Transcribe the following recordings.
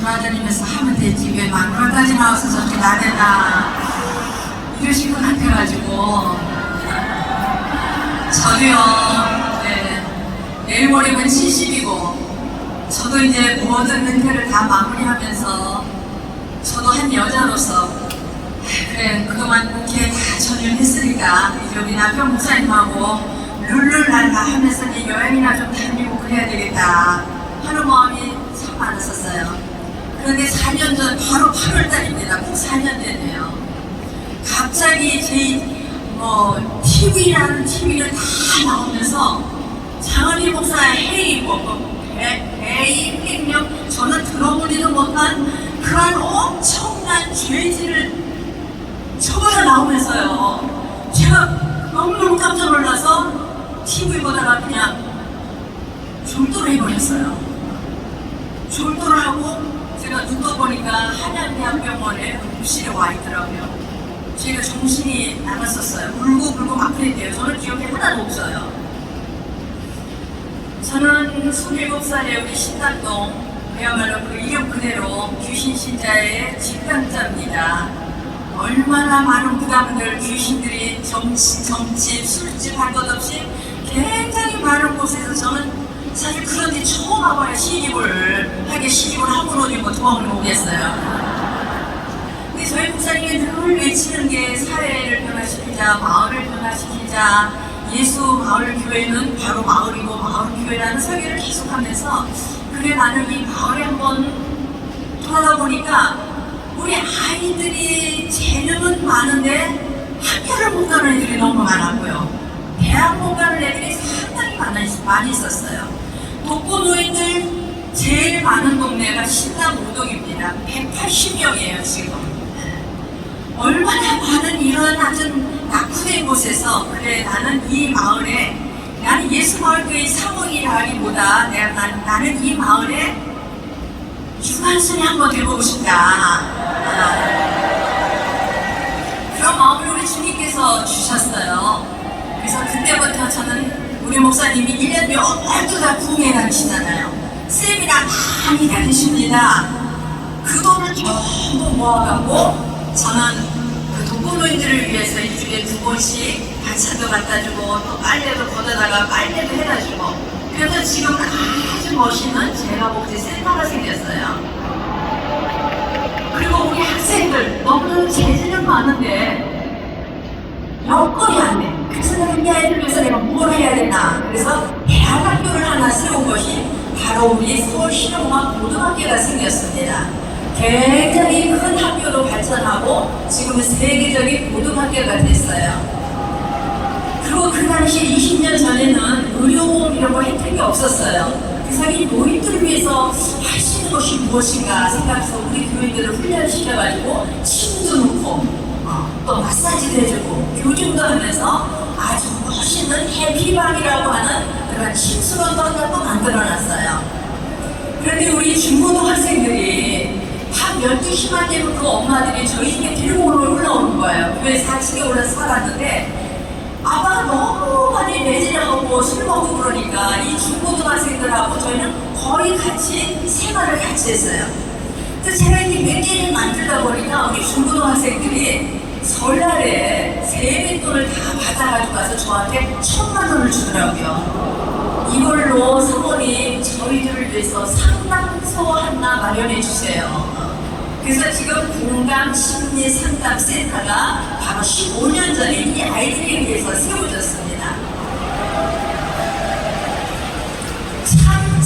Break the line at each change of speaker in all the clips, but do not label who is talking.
돌아다니면서 하면 되지 왜 마누라까지 나와서 저렇게 나대나 이러신 것 같아가지고 저도요 네, 내일 모레면 70이고 저도 이제 모든 은퇴를 다 마무리하면서 저도 한 여자로서 그래 그동안 국회에 다 전율했으니까 이제 우리 남편 목사님하고 룰루랄라 하면서 이제 여행이나 좀 다니고 그래야 되겠다 하는 마음이 참 많았었어요. 그런데 4년 전 바로 8월 달입니다. 꼭 4년 됐네요. 갑자기 제 뭐 TV라는 TV를 다 나오면서 장원희 목사의 회의 뭐 회의 횡령 저는 들어보지도 못한 그런 엄청난 죄질을 저거가 나오면서요. 제가 너무너무 깜짝 놀라서 TV 보다가 그냥 졸도를 해버렸어요. 졸도를 하고 제가 눈 떠 보니까 한양대학병원에 응급실에 와 있더라고요. 제가 정신이 나갔었어요. 울고 불고 막 그랬대요. 저는 기억이 하나도 없어요. 저는 27살에 우리 신당동 그야말로 그 이름 그대로 귀신 신자의 집단자입니다. 얼마나 많은 부담들 귀신들이 정치, 정치, 술집 할 것 없이 굉장히 많은 곳에서 저는 사실 그런 데 처음 와봐야 시집을 하게 시집을 노니 뭐 도망을 오겠어요. 근데 저희 목사님이 늘 외치는 게 사회를 변화시키자, 마을을 변화시키자, 예수 마을 교회는 바로 마을이고 마을 교회라는 설계를 계속하면서 그래 나는 이 마을에 한번 돌아다 보니까 우리 아이들이 재능은 많은데 학교를 못 가는 애들이 너무 많았고요. 대학 못 가는 애들이 상당히 많이 있었어요. 독거노인들 제일 많은 동네가 신남 오동입니다. 180명이에요 지금. 얼마나 많은 이런 아주 낙후된 곳에서 그래 나는 이 마을에 나는 예수 마을교회 사모이라기보다 내가 난, 나는 이 마을에 유관순이 한번 돼보고 싶다. 아. 그런 마음을 우리 주님께서 주셨어요. 그래서 그때부터 저는 우리 목사님이 1년 몇번도 다 구매에 다니시잖아요. 세미나 많이 다니십니다. 그 돈을 전부 모아갖고 저는 그 독거노인들을 위해서 일주일에 두 번씩 반찬도 갖다 주고 또 빨래도 걷어다가 빨래도 해다 주고 그래서 지금 아주 멋있는 제가복지 센터가 생겼어요. 그리고 우리 학생들 너무 재질은 많은데 여건이 안 돼. 아이들 위해서 내가 뭘 해야 되나. 그래서 대학학교를 하나 세운 것이 바로 우리 서울신흥공학 고등학교가 생겼습니다. 굉장히 큰 학교로 발전하고 지금은 세계적인 고등학교가 됐어요. 그리고 그 당시 20년 전에는 의료보험 이런 거 혜택이 없었어요. 그래서 이 노인들을 위해서 할 수 있는 것이 무엇인가 생각해서 우리 교인들을 훈련시켜가지고 침도 놓고 어, 또 마사지도 해주고 교정도 하면서 아주 멋있는 해피방이라고 하는 그런 침수런 것도 만들어놨어요. 그런데 우리 중고등 학생들이 밤 12시만 되면 그 엄마들이 저희 집에 데리고 올라오는 거예요. 교회 4층에 올라서 살았는데 아빠가 너무 많이 매질하고 술 먹고 그러니까 이 중고등학생들하고 저희는 거의 같이 생활을 같이 했어요. 그래서 제가 이렇게 몇 개를 만들다 보니까 우리 중고등학생들이 설날에 세뱃돈을 다 받아가지고 가서 저한테 천만 원을 주더라고요. 이걸로 사모님 저희들을 위해서 상담소 하나 마련해 주세요. 그래서 지금 공감 심리 상담 센터가 바로 15년 전에 이 아이들을 위해서 세워졌습니다. 참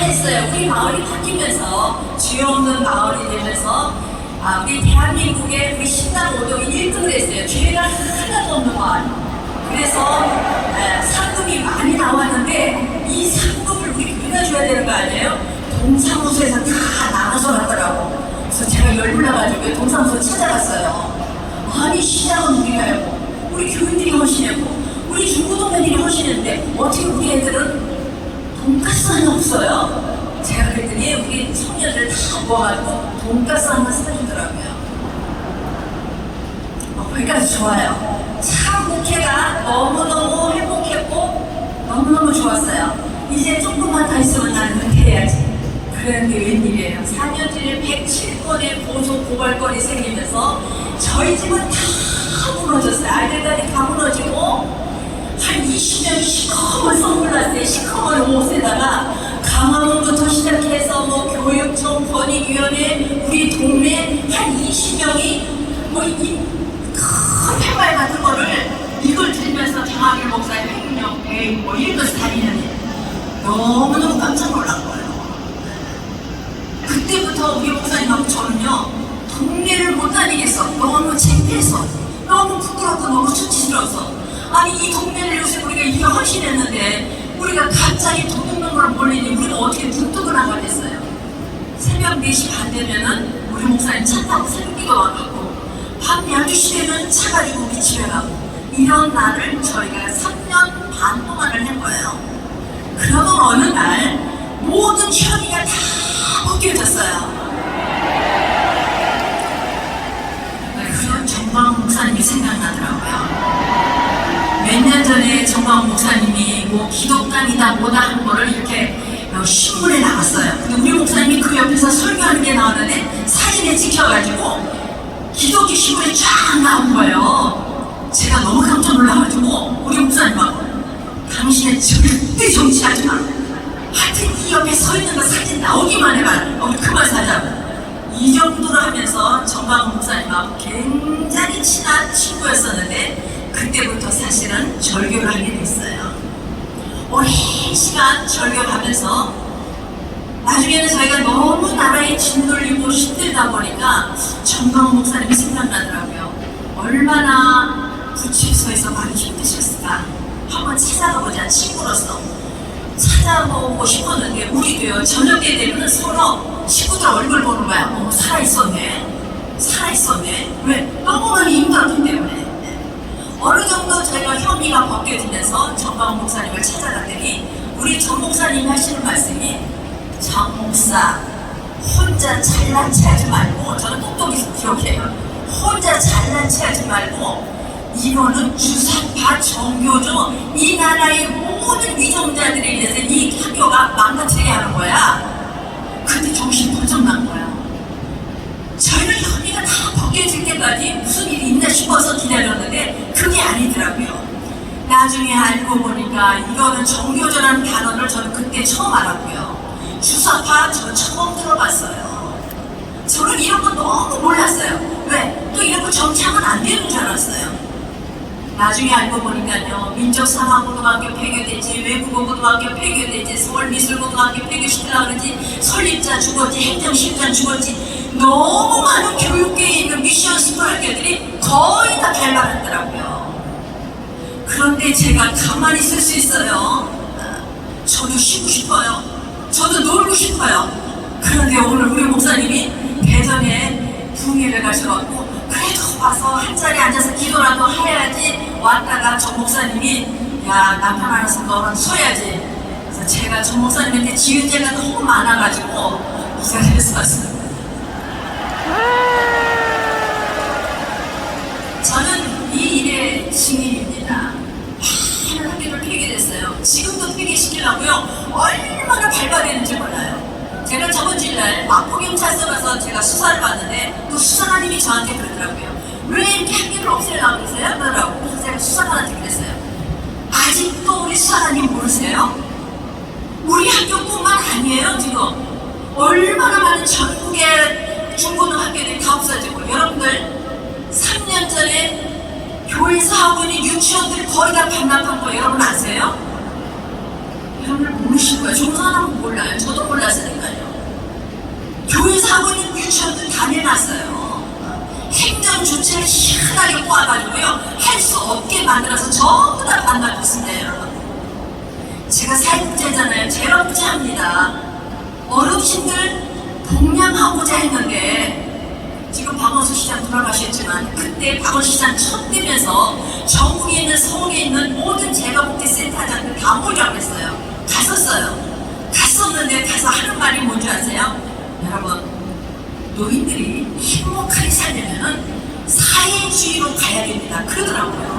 잘했어요. 우리 마을이 바뀌면서 죄 없는 마을이 되면서 아, 우리 대한민국의 우리 신당 오동이 1등을 했어요. 죄가 하나도 없는 마을. 그래서 에, 상금이 많이 나왔는데 이 상금을 우리 교회가 줘야 되는 거 아니에요? 동사무소에서 다 나눠서 갔더라고. 그래서 제가 열불나가지고 동사무소 찾아갔어요. 아니 시장은 우리가 했고 우리 교인들이 허신했고 우리 중고등학생들이 허신했는데 어떻게 우리 애들은 돈가스 하나 없어요? 제가 그랬더니 우리 청년들 다 모아가지고 돈가스 하나 사주더라고요. 어, 거기까지 좋아요. 참 국회가 너무너무 행복했고 너무너무 좋았어요. 이제 조금만 더 있으면 나는 은퇴해야지. 그런데 웬일이에요. 4년 전에 107건의 고소 고발건이 생기면서 저희 집은 다 무너졌어요. 아들들이 다 무너지고 한 20년 시커먼 선글라스에 시커먼 옷에다가 강화문부터 시작해서 뭐 교육청 권익위원회 우리 동네 한 20명이 뭐 이큰 폐발 같은 거를 이걸 들면서 장학일 목사님 횡령 에 이뭐 이런 것을 다니는데 너무너무 깜짝 놀란 거예요. 그때부터 우리 목사님하고 저는요 동네를 못 다니겠어. 너무 창피해서 너무 부끄럽고 너무 수치스러워서. 아니 이 동네를 요새 우리가 이렇게 헌신했는데 우리가 갑자기 도둑놈으로 몰리니 우리가 어떻게 눈뜨고 나가겠어요? 새벽 4시 반 되면은 우리 목사님 차 타고 새벽기도 와가고 밤 12시 되면 차 가지고 집에 가고 이런 날을 저희가 3년 반 동안을 한 거예요 그러던 어느 날 모든 현이가 다 벗겨졌어요. 네, 그런 정광 목사님이 생각나더라고요. 몇 년 전에 정광 목사님이 뭐 기독단이다 뭐다 한 거를 이렇게 어, 신문에 나왔어요. 근데 우리 목사님이 그 옆에서 설교하는 게 나왔는데 사진에 찍혀가지고 기독교 신문에 쫙 나온 거예요. 제가 너무 깜짝 놀라가지고 우리 목사님하고 당신은 절대 정치하지 마. 하여튼 이 옆에 서 있는 거 사진 나오기만 해봐. 어, 그만 사자고. 이 정도로 하면서 정광훈 목사님하고 굉장히 친한 친구였었는데 그때부터 사실은 절교를 하게 됐어요. 오랜 시간 절교를 하면서 나중에는 저희가 너무 나라에 짓눌리고 힘들다 보니까 정광훈 목사님이 생각나더라고요. 얼마나 구치소에서 많이 힘드셨을까. 한번 찾아가보자 친구로서 찾아보고 싶었는데 우리도요. 저녁 때 되면 서로 친구들 얼굴 보는 거야. 어 살아있었네. 살아있었네. 왜? 너무 많이 힘들었기 때문에. 어느 정도 저희가 혐의가 벗겨지면서 정광 목사님을 찾아갔더니 우리 정 목사님이 하시는 말씀이 정 목사 혼자 잘난 체 하지 말고 저는 똑똑히 기억해요. 혼자 잘난 체 하지 말고 이거는 주사파 정교조 이 나라의 모든 위정자들에 의해서 이 학교가 망가지게 하는 거야. 근데 정신 번쩍 난 거야. 저희는 혐의가 다 벗겨질 때까지 무슨 일이 있나 싶어서 기다렸는데 그게 아니더라고요. 나중에 알고 보니까 이거는 정교조라는 단어를 저는 그때 처음 알았고요. 주사파 저 처음 들어봤어요. 저는 이런 거 너무 몰랐어요. 왜? 또 이런 거 정치하면 안 되는 줄 알았어요. 나중에 알고 보니까요 민족사관고등학교 폐교됐지 외국어고등학교 폐교됐지 서울미술고등학교 폐교시키려고 그러지 설립자 죽었지 행정실장 죽었지 너무 많은 교육계에 있는 미션 스쿨 학교들이 거의 다 밟아갔더라고요. 그런데 제가 가만히 있을 수 있어요. 저도 쉬고 싶어요. 저도 놀고 싶어요. 그런데 오늘 우리 목사님이 대전에 부흥회를 가셔갖고 와서 한 자리에 앉아서 기도라도 해야지 왔다가 정 목사님이 야 남편 알아서 너는 서야지. 그래서 제가 정 목사님한테 지은 죄가 너무 많아가지고 이 자리에서 왔어요 저는 이 일의 증인입니다. 많은 학교를 폐기됐어요. 지금도 폐기시키려고요. 얼마나 발바되는지 몰라요. 제가 저번 주일날 마포경찰서 가서 제가 수사를 받는데 그 수사관님이 저한테 그러더라고요. 왜 이렇게 학교를 없애려고 그러세요? 그래서 제가 수사관한테 그랬어요. 아직도 우리 수사관님 모르세요? 우리 학교뿐만 아니에요 지금. 얼마나 많은 전국의 중고등학교들이 다 없어지고 여러분들 3년 전에 교회에서 하고 있는 유치원들 거의 다 반납한 거 여러분 아세요? 여러분들 모르실 거예요. 종사하는 몰라요. 저도 몰랐으니까요. 교회에서 하고 있는 유치원들 다 내놨어요. 행정 주체를 희한하게 꼬아가지고요. 할 수 없게 만들어서 전부 다 반납했습니다, 여러분. 제가 사회복지잖아요. 제가 복지합니다. 어르신들 동양하고자 했는데 지금 박원순 시장 돌아가셨지만 그때 박원순 시장 첫 되면서 전국에 있는 서울에 있는 모든 재가복지센터장들 다 모이라고 했어요. 갔었어요. 갔었는데 가서 하는 말이 뭔지 아세요? 여러분 노인들이 행복하게 살려면 사회주의로 가야 됩니다. 그러더라고요.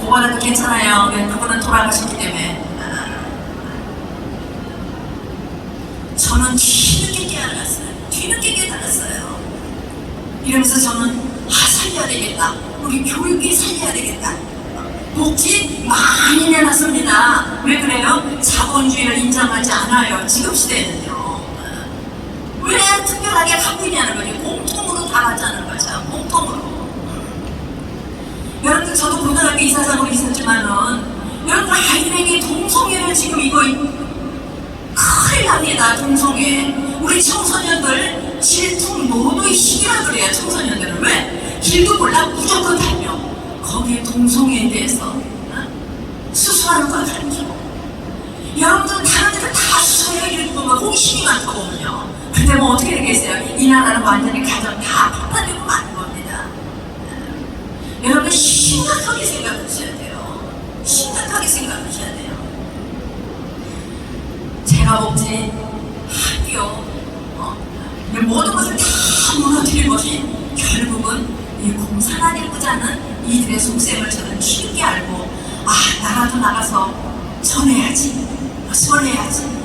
그거는 괜찮아요. 네, 그분은 돌아가셨기 때문에. 저는 뒤늦게 깨어났어요. 뒤늦게 깨달았어요. 이러면서 저는 아 살려야 되겠다. 우리 교육이 살려야 되겠다. 복지 많이 내놨습니다. 왜 그래요? 자본주의를 인정하지 않아요. 지금 시대는요. 왜 특별하게 있냐는 거지. 공통으로 다 가자는 거죠. 공통으로. 여러분들 저도 고등학교 이사장으로 있었지만은 여러분들 아이들에게 동성애를 지금 이거 큰일 납니다. 동성애. 우리 청소년들 질투 노도의 시기라 그래요. 청소년들은 왜? 길도 몰라 무조건 달려. 거기에 동성애에 대해서 어? 수술하는 걸 가르치고 여러분들 다른 데를 다 수술해요. 이렇게 보면 호기심이 많다 보면요. 근데 뭐 어떻게 되겠어요? 이 나라는 완전히 가정 다 폭탄되고 마는 겁니다. 여러분 심각하게 생각하셔야 돼요. 심각하게 생각하셔야 돼요. 제가 복지 학교 어, 이 모든 것을 다 무너뜨린 것이 결국은 이 공산화 되고자 하는 이들의 속셈을 저는 쉽게 알고 아 나라도 나가서 전해야지 전해야지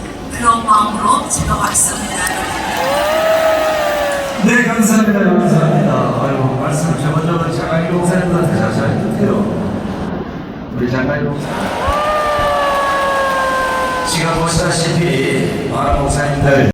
그런 마음으로 제가 왔습니다.
네, 감사합니다. 감사합니다. 아이고, 말씀 저번저번 장관이 목사님들한테 잘 잘해주세요. 우리 장관이 목사. 지금 보시다시피 많은 목사님들